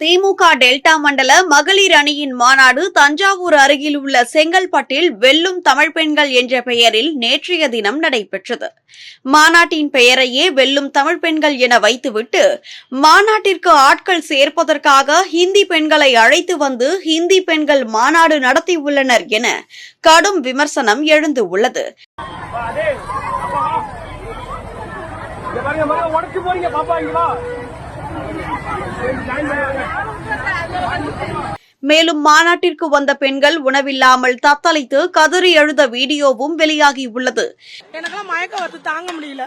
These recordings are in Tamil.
திமுக டெல்டா மண்டல மகளிர் அணியின் மாநாடு தஞ்சாவூர் அருகில் உள்ள செங்கல்பட்டில் வெல்லும் தமிழ் பெண்கள் என்ற பெயரில் நேற்றைய தினம் நடைபெற்றது. மாநாட்டின் பெயரையே வெல்லும் தமிழ் பெண்கள் என வைத்துவிட்டு மாநாட்டிற்கு ஆட்கள் சேர்ப்பதற்காக ஹிந்தி பெண்களை அழைத்து வந்து ஹிந்தி பெண்கள் மாநாடு நடத்தியுள்ளனர் என கடும் விமர்சனம் எழுந்து உள்ளது. மேலும் மாநாட்டிற்கு வந்த பெண்கள் உணவில்லாமல் தத்தளித்து கதறி எழுத வீடியோவும் வெளியாகியுள்ளது. எனக்கெல்லாம் மயக்கம் வந்து தாங்க முடியல.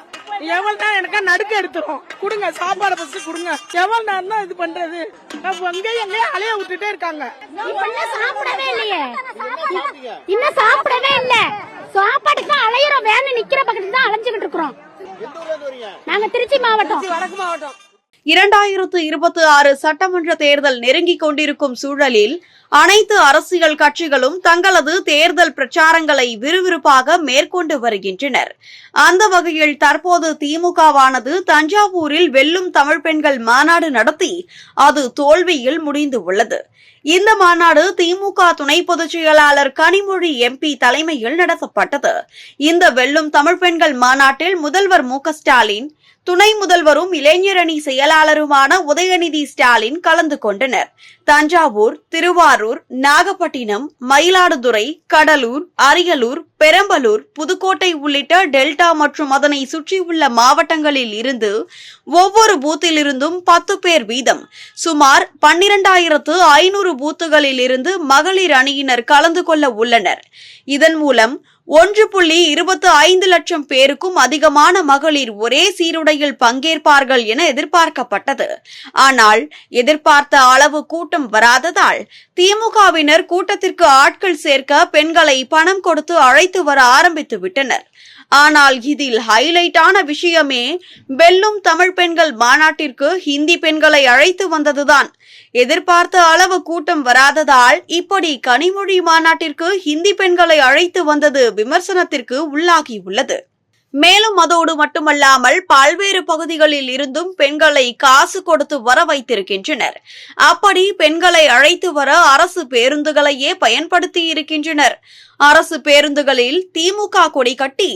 எவ்வளவு நேரம் எனக்கா நடுக்க எடுத்துரும். கொடுங்க சாப்பாடு ஃபர்ஸ்ட் கொடுங்க. எவ்வளவு நேரம் தான் இது பண்றது? நான் அங்கேயும் எங்கேயும் அலைய விட்டுட்டே இருக்காங்க. சாப்பிடவே இல்லையே. இன்னும் சாப்பிடவே இல்ல. சாப்பாட்டுக்கு தான் அலையிறோம் வேன் நிக்கிற பக்கத்துக்கு தான் அலைஞ்சுகிட்டு இருக்கிறோம். நாங்க திருச்சி மாவட்டம். வடக்கு மாவட்டம். இரண்டாயிரத்து இருபத்தி ஆறு சட்டமன்ற தேர்தல் நெருங்கிக் கொண்டிருக்கும் சூழலில் அனைத்து அரசியல் கட்சிகளும் தங்களது தேர்தல் பிரச்சாரங்களை விறுவிறுப்பாக மேற்கொண்டு வருகின்றனர். அந்த வகையில் தற்போது திமுகவானது தஞ்சாவூரில் வெல்லும் தமிழ் பெண்கள் மாநாடு நடத்தி அது தோல்வியில் முடிந்து உள்ளது. இந்த மாநாடு திமுக துணை பொதுச் செயலாளர் கனிமொழி எம்பி தலைமையில் நடத்தப்பட்டது. இந்த வெல்லும் தமிழ் பெண்கள் மாநாட்டில் முதல்வர் மு ஸ்டாலின் துணை முதல்வரும் இளைஞரணி செயலாளருமான உதயநிதி ஸ்டாலின் கலந்து கொண்டனர். தஞ்சாவூர் திருவாரூர் திருவாரூர் நாகப்பட்டினம் மயிலாடுதுறை கடலூர் அரியலூர் பெரம்பலூர் புதுக்கோட்டை உள்ளிட்ட டெல்டா மற்றும் அதனை சுற்றியுள்ள மாவட்டங்களில் இருந்து ஒவ்வொரு பூத்திலிருந்தும் பத்து பேர் வீதம். சுமார் பன்னிரண்டாயிரத்து ஐநூறு பூத்துகளில் இருந்து மகளிர் அணியினர் கலந்து கொள்ள உள்ளனர். இதன் மூலம் ஒன்று புள்ளி இருபத்து ஐந்து லட்சம் பேருக்கும் அதிகமான மகளிர் ஒரே சீருடையில் பங்கேற்பார்கள் என எதிர்பார்க்கப்பட்டது. ஆனால் எதிர்பார்த்த அளவு கூட்டம் வராததால் திமுகவினர் கூட்டத்திற்கு ஆட்கள் சேர்க்க பெண்களை பணம் கொடுத்து அழைத்து வர ஆரம்பித்து விட்டனர். ஆனால் இதில் ஹைலைட்டான விஷயமே வெல்லும் தமிழ் பெண்கள் மாநாட்டிற்கு ஹிந்தி பெண்களை அழைத்து வந்ததுதான். எதிர்பார்த்த அளவு கூட்டம் வராததால் இப்படி கனிமொழி மாநாட்டிற்கு ஹிந்தி பெண்களை அழைத்து வந்தது விமர்சனத்திற்கு உள்ளாகியுள்ளது மேலும் அதோடு மட்டுமல்லாமல் பல்வேறு பகுதிகளில் இருந்தும் பெண்களை காசு கொடுத்து வர வைத்திருக்கின்றனர். அப்படி பெண்களை அழைத்து வர அரசு பேருந்துகளையே பயன்படுத்தி இருக்கின்றனர். அரசு பேருந்துகளில் திமுக கொடி கட்டி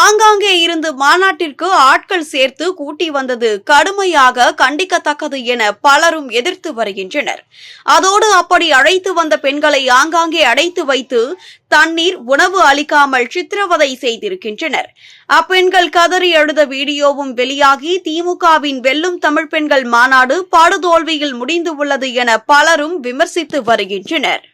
ஆங்காங்கே இருந்து மாநாட்டிற்கு ஆட்கள் சேர்த்து கூட்டி வந்தது கடுமையாக கண்டிக்கத்தக்கது என பலரும் எதிர்த்து வருகின்றனர். அதோடு அப்படி அழைத்து வந்த பெண்களை ஆங்காங்கே அடைத்து வைத்து தண்ணீர் உணவு அளிக்காமல் சித்திரவதை செய்திருக்கின்றனர். அப்பெண்கள் கதறி எழுத வீடியோவும் வெளியாகி திமுகவின் வெல்லும் தமிழ் பெண்கள் மாநாடு படுதோல்வியில் முடிந்து உள்ளது என பலரும் விமர்சித்து வருகின்றனர்.